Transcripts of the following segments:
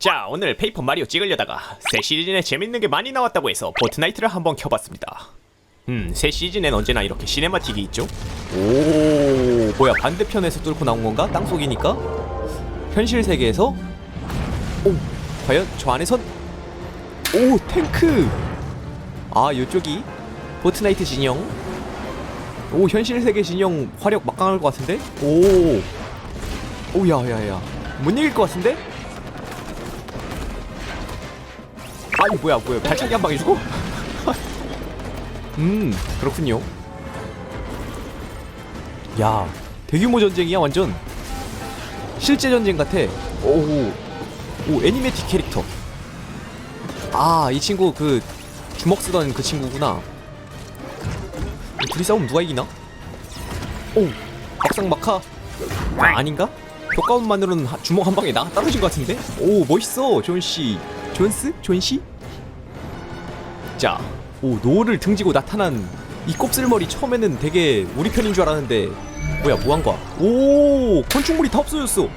자 오늘 페이퍼 마리오 찍으려다가 새 시즌에 재밌는 게 많이 나왔다고 해서 포트나이트를 한번 켜봤습니다. 음새 시즌엔 언제나 이렇게 시네마틱이 있죠? 오 뭐야 반대편에서 뚫고 나온 건가? 땅속이니까? 현실 세계에서? 오 과연 저 안에선? 오 탱크! 아 요쪽이 포트나이트 진영? 오 현실 세계 진영 화력 막강할 것 같은데? 오 오야야야. 못 이길 것 같은데 아니 뭐야 뭐야. 발차기 한 방에 죽어? 음 그렇군요. 야 대규모 전쟁이야 완전. 실제 전쟁 같아. 오오 오, 애니메틱 캐릭터. 아 이 친구 그 주먹 쓰던 그 친구구나. 둘이 싸우면 누가 이기나? 오 막상막하? 아, 아닌가? 효과음만으로는 하- 주먹 한 방에 나 떨어진 것 같은데? 오 멋있어 존씨 존스? 존씨? 자, 오 노를 등지고 나타난 이 곱슬머리 처음에는 되게 우리 편인 줄 알았는데 뭐야 뭐한 거야? 오 건축물이 다 없어졌어.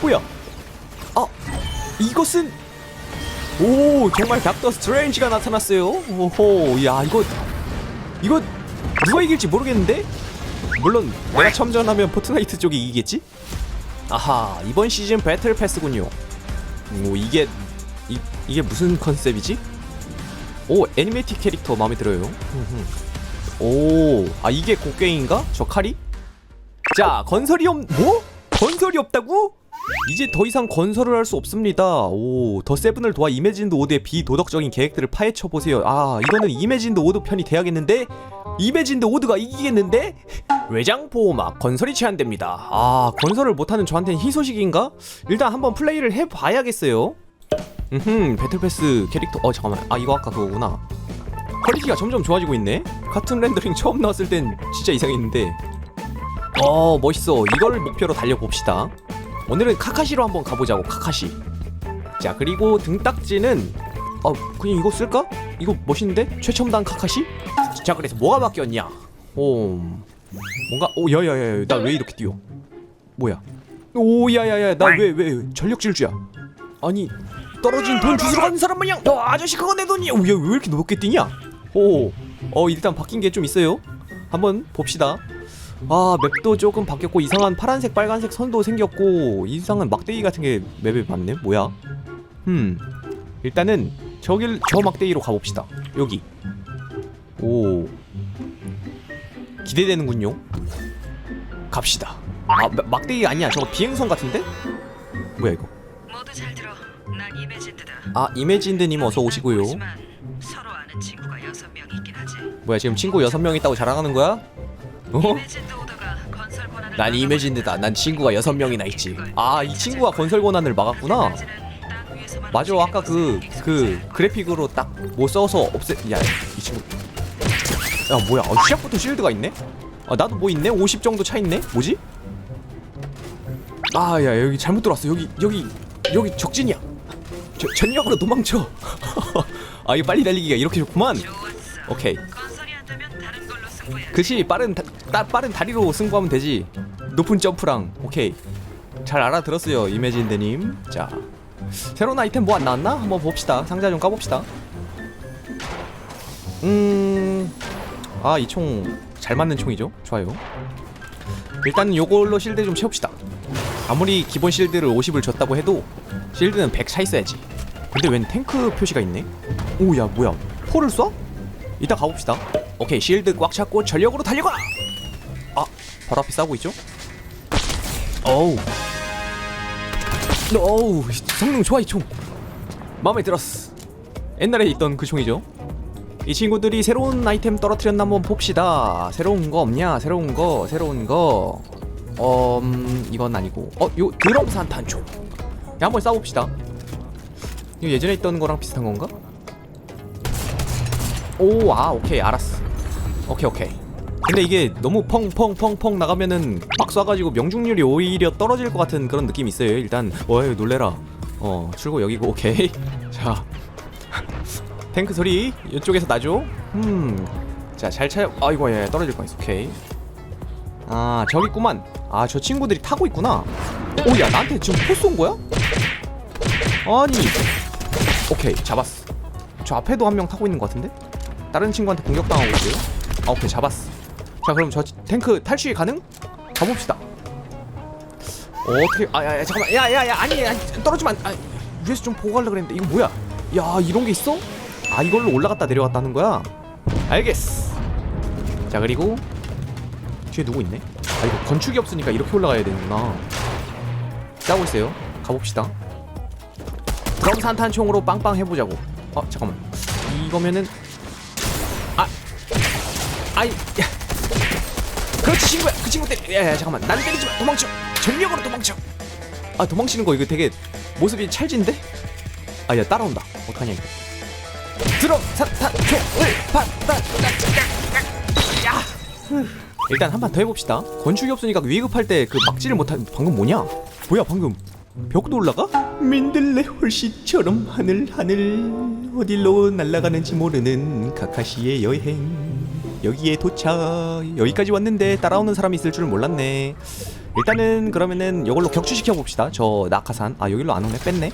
뭐야? 아 이것은 오 정말 닥터 스트레인지가 나타났어요. 오호 야 이거 이거 누가 이길지 모르겠는데? 물론 내가 참전하면 포트나이트 쪽이 이기겠지? 아하 이번 시즌 배틀 패스군요. 오 이게 이, 이게 무슨 컨셉이지? 오 애니메이틱 캐릭터 마음에 들어요. 오, 아 이게 곡괭인가? 저 칼이? 자 건설이 없 뭐? 건설이 없다고? 이제 더 이상 건설을 할 수 없습니다. 오, 더 세븐을 도와 이매진드 오드의 비도덕적인 계획들을 파헤쳐 보세요. 아, 이거는 이매진드 오드 편이 돼야겠는데? 이매진드 오드가 이기겠는데? 외장 보호막 건설이 제한됩니다. 아, 건설을 못하는 저한테는 희소식인가? 일단 한번 플레이를 해봐야겠어요. 음, 배틀패스 캐릭터. 어 잠깐만. 아 이거 아까 그거구나. 퀄리티가 점점 좋아지고 있네. 같은 렌더링 처음 나왔을 땐 진짜 이상했는데. 어 멋있어. 이걸 목표로 달려 봅시다. 오늘은 카카시로 한번 가보자고. 카카시. 자 그리고 등딱지는 어 그냥 이거 쓸까? 이거 멋있는데? 최첨단 카카시? 자 그래서 뭐가 바뀌었냐? 오 뭔가 오 야야야 나 왜 이렇게 뛰어? 뭐야? 오 야야야 나 왜 왜 전력 질주야? 아니 떨어진 돈 주스러 가는 사람 마냥. 너 아저씨 그거 내 돈이야 왜, 왜 이렇게 높게 뛰냐? 오어 일단 바뀐 게 좀 있어요. 한번 봅시다. 아 맵도 조금 바뀌었고 이상한 파란색 빨간색 선도 생겼고 이상한 막대기 같은 게 맵에 많네? 뭐야? 음 일단은 저길 저 막대기로 가봅시다. 여기. 오. 기대되는군요. 갑시다. 아 마- 막대기 아니야. 저거 비행선 같은데? 뭐야 이거 아 이매진드님 어서 오시고요. 뭐야 지금 친구 여섯 명 있다고 자랑하는 거야? 어? 난 이매진드다. 난 친구가 여섯 명이나 있지. 아 이 친구가 건설 권한을 막았구나. 맞아 아까 그 그 그 래픽으로 딱 뭐 써서 없애. 야이 친구. 야 뭐야? 어, 시작부터 실드가 있네? 아 나도 뭐 있네? 50 정도 차 있네? 뭐지? 아 야 여기 잘못 들어왔어. 여기 여기 여기 적진이야. 저, 전력으로 도망쳐. 아 이거 빨리 달리기가 이렇게 좋구만. 오케이. 그치 빠른 다, 따, 빠른 다리로 승부하면 되지. 높은 점프랑. 오케이. 잘 알아들었어요 이매진드님. 자. 새로운 아이템 뭐 안 나왔나? 한번 봅시다. 상자 좀 까봅시다. 음아 이 총 잘 맞는 총이죠? 좋아요. 일단은 요걸로 실드 좀 채웁시다 아무리 기본 실드를 50을 줬다고 해도 실드는 100 차 있어야지. 근데 웬 탱크 표시가 있네? 오 야 뭐야. 포를 쏴? 이따 가봅시다. 오케이 실드 꽉 잡고 전력으로 달려가! 아 바로 앞에 싸우고 있죠? 어우. 어우 성능 좋아 이 총. 마음에 들었어. 옛날에 있던 그 총이죠? 이 친구들이 새로운 아이템 떨어뜨렸나 한번 봅시다. 새로운 거 없냐? 새로운 거 새로운 거 음, 이건 아니고 어, 요 드럼 산탄총 야, 한번 싸워봅시다 이거 예전에 있던 거랑 비슷한 건가? 오, 아, 오케이, 알았어. 오케이, 오케이. 근데 이게 너무 펑펑펑펑 나가면은 막 쏴가지고 명중률이 오히려 떨어질 것 같은 그런 느낌이 있어요. 일단, 어이, 놀래라. 어, 출구 여기고, 오케이. 자. 탱크 소리 이쪽에서 나죠? 음. 자, 잘 차요. 아이고, 예, 떨어질 뻔했어. 오케이. 아, 저기 있구만. 아, 저 친구들이 타고 있구나. 오, 야, 나한테 지금 포쏜 거야? 아니. 오케이 잡았어. 저 앞에도 한 명 타고 있는 것 같은데? 다른 친구한테 공격당하고 있어요? 아 오케이 잡았어. 자 그럼 저 탱크 탈취 가능? 가봅시다. 어, 어떻게 아야야 잠깐만. 야야 야 아니 아니 떨어지면 안, 아, 위에서 좀 보고 가려 그랬는데 이거 뭐야? 야 이런 게 있어? 아 이걸로 올라갔다 내려갔다 하는 거야? 알겠어. 자 그리고 뒤에 누구 있네 아 이거 건축이 없으니까 이렇게 올라가야 되는구나. 짜고 있어요. 가봅시다. 그럼 산탄총으로 빵빵 해보자고. 어 잠깐만. 이거면은 아! 아이 야. 그렇지 친구야. 그 친구 때려 야야 잠깐만. 난 때리지 마. 도망쳐. 전력으로 도망쳐. 아 도망치는 거 이거 되게 모습이 찰진데? 아 야 따라온다. 어떡하냐 이거. 들어! 산탄총을 받다 야 일단 한 판 더 해봅시다. 건축이 없으니까 위급할 때 그 막지를 못한 방금 뭐냐? 뭐야 방금? 벽도 올라가? 민들레 홀씨처럼 하늘 하늘. 어디로 날아가는지 모르는 카카시의 여행. 여기에 도착. 여기까지 왔는데 따라오는 사람이 있을 줄 몰랐네. 일단은 그러면은 이걸로 격추시켜 봅시다. 저 낙하산. 아 여기로 안 오네. 뺐네.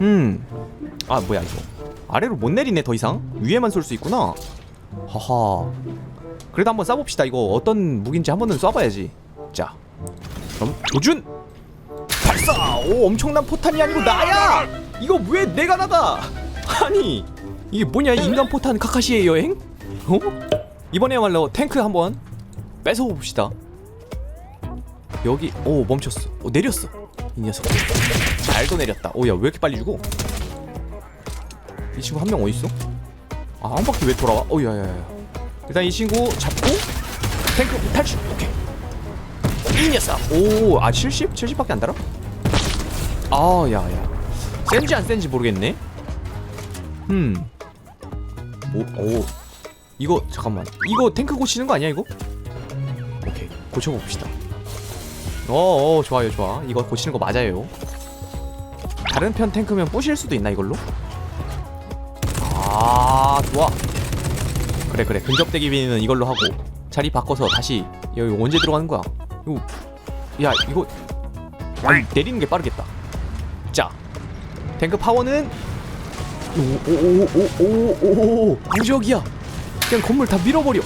음아 뭐야 이거. 아래로 못 내리네 더 이상. 위에만 쏠 수 있구나. 하하 그래도 한번 쏴봅시다 이거 어떤 무기인지 한 번은 쏴봐야지 자 그럼 도준 발사! 오 엄청난 포탄이 아니고 나야! 이거 왜 내가 나가? 아니 이게 뭐냐 이 인간 포탄 카카시의 여행? 어? 이번에야말로 탱크 한번 뺏어 봅시다. 여기 오 멈췄어. 오 내렸어. 이 녀석. 잘도 내렸다. 오야 왜 이렇게 빨리 죽어? 이 친구 한 명 어디 있어? 아 한 바퀴 왜 돌아와? 오야야야. 일단 이 친구 잡고 탱크 탈출. 오케이. 이 녀석. 오, 아 70? 70밖에 안 달아? 아, 야, 야. 센지 안 센지 모르겠네. 음. 오, 오. 이거 잠깐만. 이거 탱크 고치는 거 아니야 이거? 오케이, 고쳐 봅시다. 어, 어, 좋아요, 좋아. 이거 고치는 거 맞아요. 다른 편 탱크면 부실 수도 있나 이걸로? 아, 좋아. 그래, 그래. 근접 대기 비는 이걸로 하고 자리 바꿔서 다시 여기 언제 들어가는 거야? 이거 야 이거 아니, 내리는 게 빠르겠다. 자 탱크 파워는 오오오오오오 무적이야. 그냥 건물 다 밀어버려.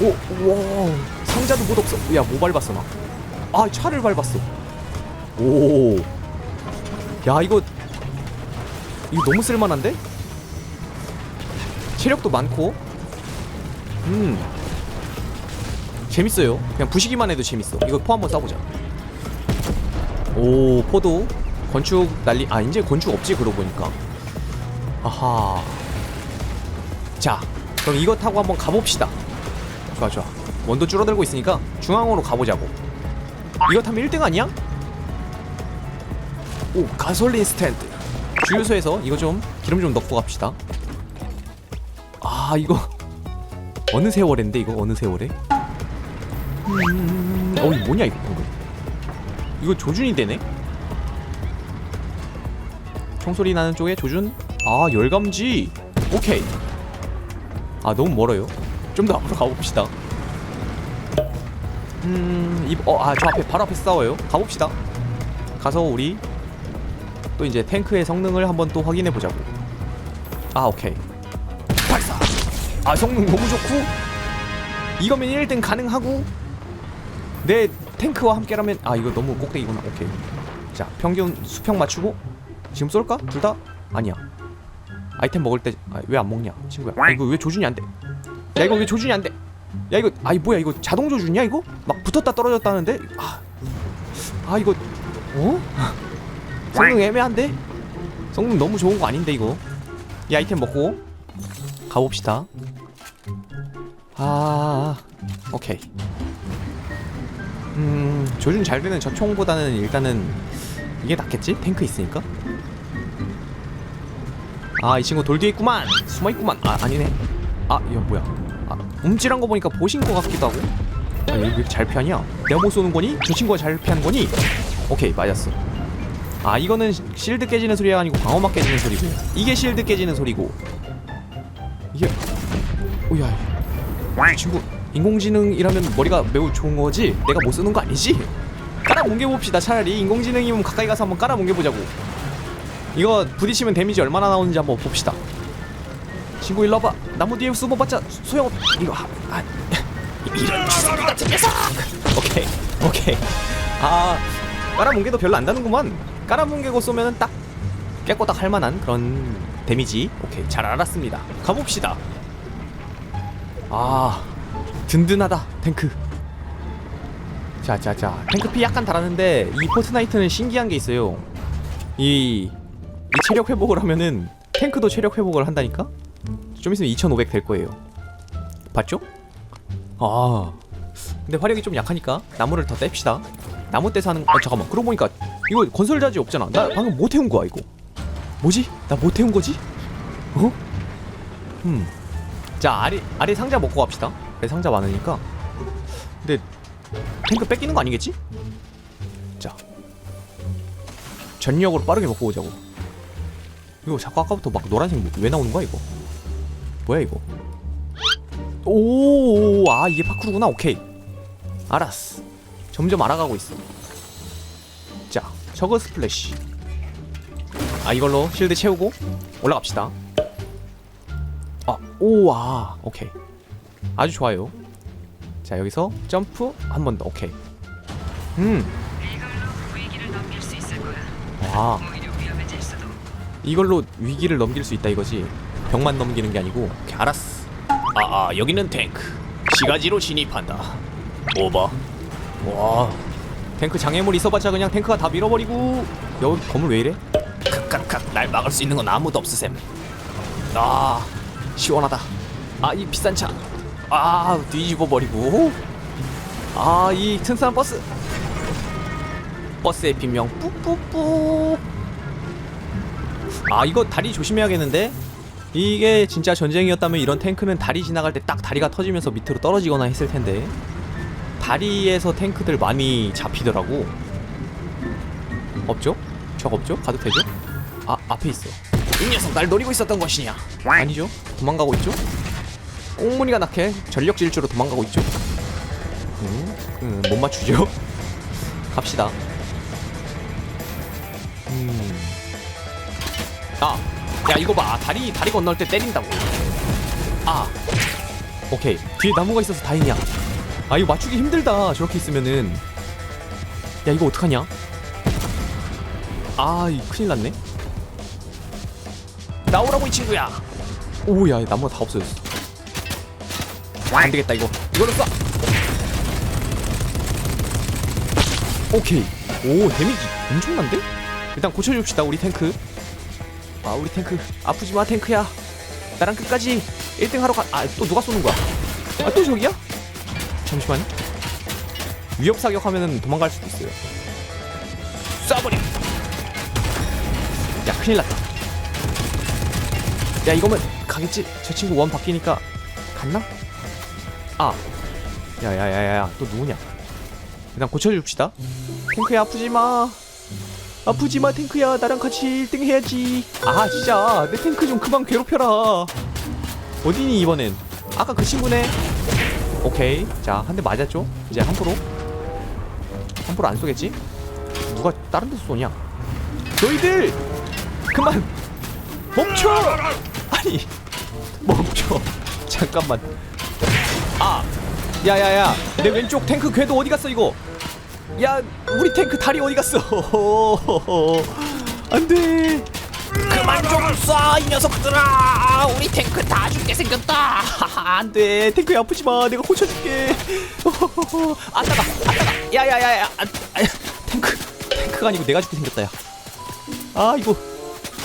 오와 상자도 못 없어. 야 뭐 밟았어 나? 아 차를 밟았어. 오. 야 이거 이거 너무 쓸만한데? 체력도 많고. 음. 재밌어요. 그냥 부시기만 해도 재밌어. 이거 포 한번 쏴보자. 오 포도 건축 난리. 아 이제 건축 없지 그러고 보니까. 아하. 자 그럼 이거 타고 한번 가봅시다. 좋아 좋아. 원도 줄어들고 있으니까 중앙으로 가보자고. 이거 타면 1등 아니야? 오 가솔린 스탠드. 주유소에서 이거 좀 기름 좀 넣고 갑시다. 아 이거 어느 세월인데 이거 어느 세월에? 음, 어, 이 뭐냐 이거 방금? 이거 조준이 되네? 총소리 나는 쪽에 조준? 아 열감지. 오케이. 아 너무 멀어요. 좀 더 앞으로 가봅시다. 음, 이, 어, 아저 앞에 바로 앞에 싸워요. 가봅시다. 가서 우리 또 이제 탱크의 성능을 한번 또 확인해 보자고. 아 오케이. 발사. 아 성능 너무 좋고 이거면 1등 가능하고 내 탱크와 함께라면 아 이거 너무 꼭대기구나 오케이 자 평균 수평 맞추고 지금 쏠까? 둘 다? 아니야 아이템 먹을 때 왜 안 먹냐 친구야 아, 이거 왜 조준이 안돼 야 이거 왜 조준이 안돼 야 이거 아이 뭐야 이거 자동 조준이야 이거? 막 붙었다 떨어졌다 하는데 아, 아 이거 어? 성능 애매한데? 성능 너무 좋은 거 아닌데 이거 이 아이템 먹고 가봅시다 아 오케이. 음 조준 잘 되는 저 총보다는 일단은 이게 낫겠지? 탱크 있으니까? 아 이 친구 돌 뒤에 있구만! 숨어있구만! 아 아니네. 아 이거 뭐야? 아 움찔한 거 보니까 보신 거 같기도 하고. 아, 왜 이렇게 잘 피하냐? 내가 못 쏘는 거니? 저 친구가 잘 피하는 거니? 오케이 맞았어. 아 이거는 실드 깨지는 소리가 아니고 방어막 깨지는 소리고. 이게 실드 깨지는 소리고. 이게 오야 이 친구 인공지능이라면 머리가 매우 좋은 거지? 내가 못 쓰는 거 아니지? 깔아 뭉개 봅시다 차라리. 인공지능이면 가까이 가서 한번 깔아 뭉개 보자고. 이거 부딪히면 데미지 얼마나 나오는지 한번 봅시다. 친구 일로 와봐. 나무 뒤에 숨어봤자 소용 이거 아, 아 이런 기습 같은 녀석 오케이 오케이. 아 까라뭉개도 별로 안 다는구만. 까라뭉개고 쏘면은 딱 깨꼬딱 할만한 그런 데미지. 오케이 잘 알았습니다. 가봅시다 아 든든하다 탱크 자자자 탱크피 약간 달았는데 이 포트나이트는 신기한 게 있어요 이, 이 체력 회복을 하면은 탱크도 체력 회복을 한다니까? 좀 있으면 2500 될 거예요 봤죠? 아 근데 화력이 좀 약하니까 나무를 더 뗍시다 나무 떼서 하는 아 잠깐만 그러고 보니까 이거 건설자지 없잖아 나 방금 못 태운 거야 이거 뭐지? 나못 태운 거지? 어? 음 자 아래 아래 상자 먹고 갑시다. 아래 상자 많으니까. 근데 탱크 뺏기는 거 아니겠지? 자 전력으로 빠르게 먹고 오자고. 이거 자꾸 아까부터 막 노란색 뭐- 왜 나오는 거야 이거? 뭐야 이거? 오아 이게 파쿠르구나. 오케이. 알았어. 점점 알아가고 있어. 자 저거 스플래시. 아 이걸로 실드 채우고 올라갑시다. 아 오와. 오케이. 아주 좋아요. 자 여기서 점프 한 번 더. 오케이. 위험해질 수도. 이걸로 위기를 넘길 수 있다 이거지. 벽만 넘기는 게 아니고. 오케이 알았어. 아아 여기는 탱크. 시가지로 진입한다. 오버 와. 탱크 장애물 있어봤자 그냥 탱크가 다 밀어버리고. 여기 건물 왜 이래? kakkakak 날 막을 수 있는 건 아무도 없으셈. 아 시원하다. 아 이 비싼 차아 뒤집어 버리고. 아 이 튼튼한 버스. 버스의 빈명 뿌뿌뿌 아 이거 다리 조심해야겠는데? 이게 진짜 전쟁이었다면 이런 탱크는 다리 지나갈 때 딱 다리가 터지면서 밑으로 떨어지거나 했을 텐데. 다리에서 탱크들 많이 잡히더라고. 없죠? 적 없죠? 가도 되죠? 아 앞에 있어. 이 녀석 날 노리고 있었던 것이냐? 아니죠 도망가고 있죠 꽁무니가 낙해 전력 질주로 도망가고 있죠 음, 음, 못 맞추죠 갑시다 음. 아, 야 이거 봐. 다리 다리 건널 때 때린다고. 아, 오케이. 뒤에 나무가 있어서 다행이야. 아 이거 맞추기 힘들다. 저렇게 있으면은. 야 이거 어떡하냐? 아, 이 큰일 났네. 나오라고 이 친구야. 오야, 나무가 다 없어졌어. 안 되겠다 이거. 이걸로 쏴. 오케이. 오 데미지 엄청난데? 일단 고쳐줍시다 우리 탱크. 아 우리 탱크 아프지 마 탱크야 나랑 끝까지 1등 하러 가아 또 누가 쏘는 거야 아 또 저기야 잠시만 위협 사격하면은 도망갈 수도 있어요 쏴버려 야 큰일 났다 야 이거면 가겠지? 저 친구 원 바뀌니까 갔나? 아 야야야야야 또 누구냐? 일단 고쳐줍시다. 탱크야 아프지 마. 아프지마 탱크야. 나랑 같이 1등 해야지. 아 진짜. 내 탱크 좀 그만 괴롭혀라. 어디니 이번엔? 아까 그 친구네. 오케이. 자 한 대 맞았죠? 이제 함부로? 함부로 안 쏘겠지? 누가 다른 데서 쏘냐? 너희들! 그만! 멈춰! 아니 멈춰 잠깐만. 아! 야야야. 내 왼쪽 탱크 궤도 어디 갔어 이거? 야 우리 탱크 다리 어디 갔어? 안돼. 그만 좀 쏴 이 녀석들아. 우리 탱크 다 죽게 생겼다. 안돼. 탱크야 아프지마. 내가 고쳐줄게. 아 따가 아 따가 야야야야. 탱크. 탱크가 아니고 내가 죽게 생겼다 야아 이거.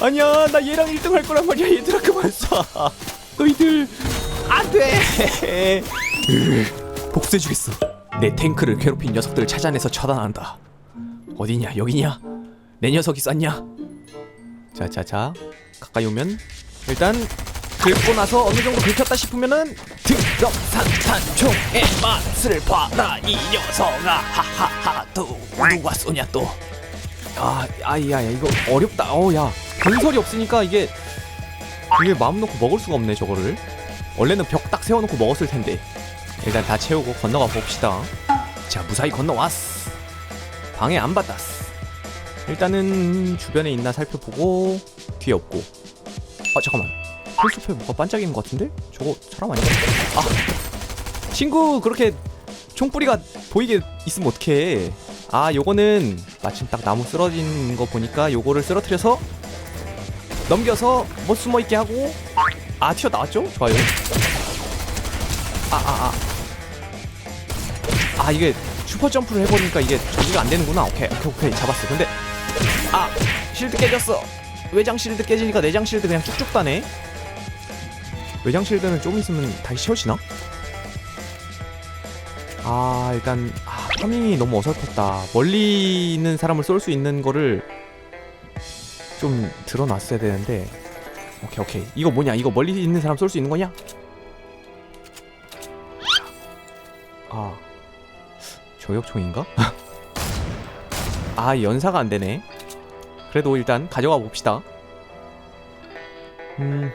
아니야. 나 얘랑 1등 할 거란 말이야. 얘들아 그만 쏴 너희들 안돼 복수해주겠어 내 탱크를 괴롭힌 녀석들을 찾아내서 처단한다. 어디냐? 여기냐? 내 녀석이 쐈냐? 자자자 가까이 오면 일단 긁고 나서 어느 정도 긁혔다 싶으면은 득덕산탄총의 맛을 봐라 이 녀석아 하하하 또 누가 쏘냐 또 아, 아이야야 이거 어렵다 어야 건설이 없으니까 이게 이게 마음 놓고 먹을 수가 없네 저거를 원래는 벽 딱 세워놓고 먹었을 텐데 일단 다 채우고 건너가 봅시다. 자, 무사히 건너왔어. 방해 안 받았어. 일단은 주변에 있나 살펴보고 뒤에 없고 아 잠깐만 풀숲에 뭐가 반짝이는 것 같은데? 저거 사람 아닌가? 아 친구 그렇게 총뿌리가 보이게 있으면 어떡해 아 요거는 마침 딱 나무 쓰러진 거 보니까 요거를 쓰러뜨려서 넘겨서 뭐 숨어있게 하고 아 튀어나왔죠? 좋아요 아 아, 아. 아 이게 슈퍼 점프를 해버리니까 이게 저기가 안 되는구나. 오케이 오케이 오케이 잡았어. 근데 아 실드 깨졌어. 외장 실드 깨지니까 내장 실드 그냥 쭉쭉 다네. 외장 실드는 좀 있으면 다시 채워지나? 아 일단 아, 파밍이 너무 어설펐다. 멀리 있는 사람을 쏠 수 있는 거를 좀 드러났어야 되는데. 오케이 오케이 이거 뭐냐? 이거 멀리 있는 사람 쏠 수 있는 거냐? 아 저격총인가? 아 연사가 안 되네. 그래도 일단 가져가 봅시다. 음.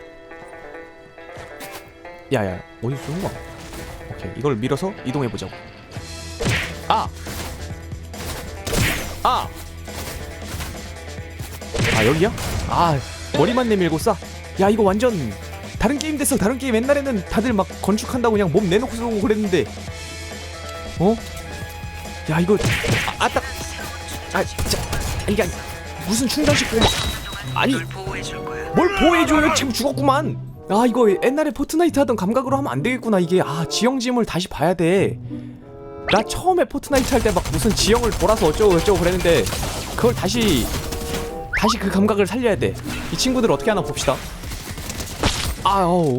야야 어디 쏘는 거야? 오케이 이걸 밀어서 이동해 보자고. 아. 아. 아 여기야? 아 머리만 내밀고 쏴. 야 이거 완전 다른 게임 됐어. 다른 게임 옛날에는 다들 막 건축한다고 그냥 몸 내놓고 쏘고 그랬는데. 어? 야 이거 아, 아딱 아 진짜 이게 아니- 무슨 충전식 꼬마 아니. 뭘 보호해줘요 지금 죽었구만 아 이거 옛날에 포트나이트 하던 감각으로 하면 안 되겠구나 이게 아 지형짐을 다시 봐야 돼 나 처음에 포트나이트 할 때 막 무슨 지형을 돌아서 어쩌고 저쩌고 그랬는데 그걸 다시 다시 그 감각을 살려야 돼 이 친구들 어떻게 하나 봅시다. 아우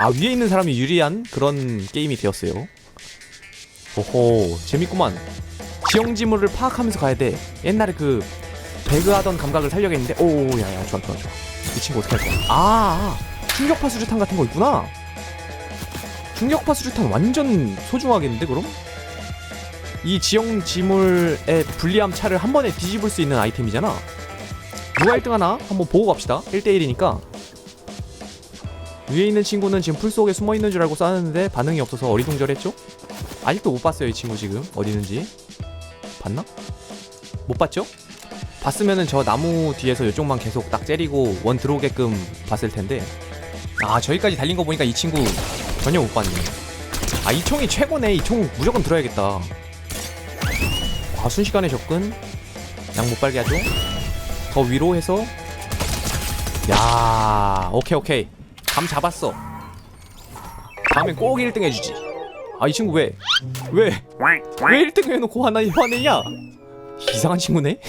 아 위에 있는 사람이 유리한 그런 게임이 되었어요. 오호 재밌구만. 지형 지물을 파악하면서 가야 돼. 옛날에 그 배그하던 감각을 살려겠는데? 오 야야 좋아 좋아 좋아. 이 친구 어떻게 할 거야? 아. 충격파 수류탄 같은 거 있구나. 충격파 수류탄 완전 소중하겠는데 그럼? 이 지형 지물의 불리함 차를 한 번에 뒤집을 수 있는 아이템이잖아 누가 1등 하나 한번 보고 갑시다. 1대1이니까. 위에 있는 친구는 지금 풀 속에 숨어 있는 줄 알고 쐈는데 반응이 없어서 어리둥절했죠? 아직도 못 봤어요 이 친구 지금. 어디 있는지. 봤나? 못 봤죠? 봤으면은 저 나무 뒤에서 이쪽만 계속 딱 째리고 원 들어오게끔 봤을 텐데. 아 저기까지 달린 거 보니까 이 친구 전혀 못 봤네. 아 이 총이 최고네. 이 총 무조건 들어야겠다. 아 순식간에 접근. 양 못 빨게 하죠 더 위로 해서 야 오케이 오케이 감 잡았어 다음엔 꼭 1등 해주지 아 이 친구 왜 왜? 왜 1등 해놓고 화나, 화내냐? 이상한 친구네?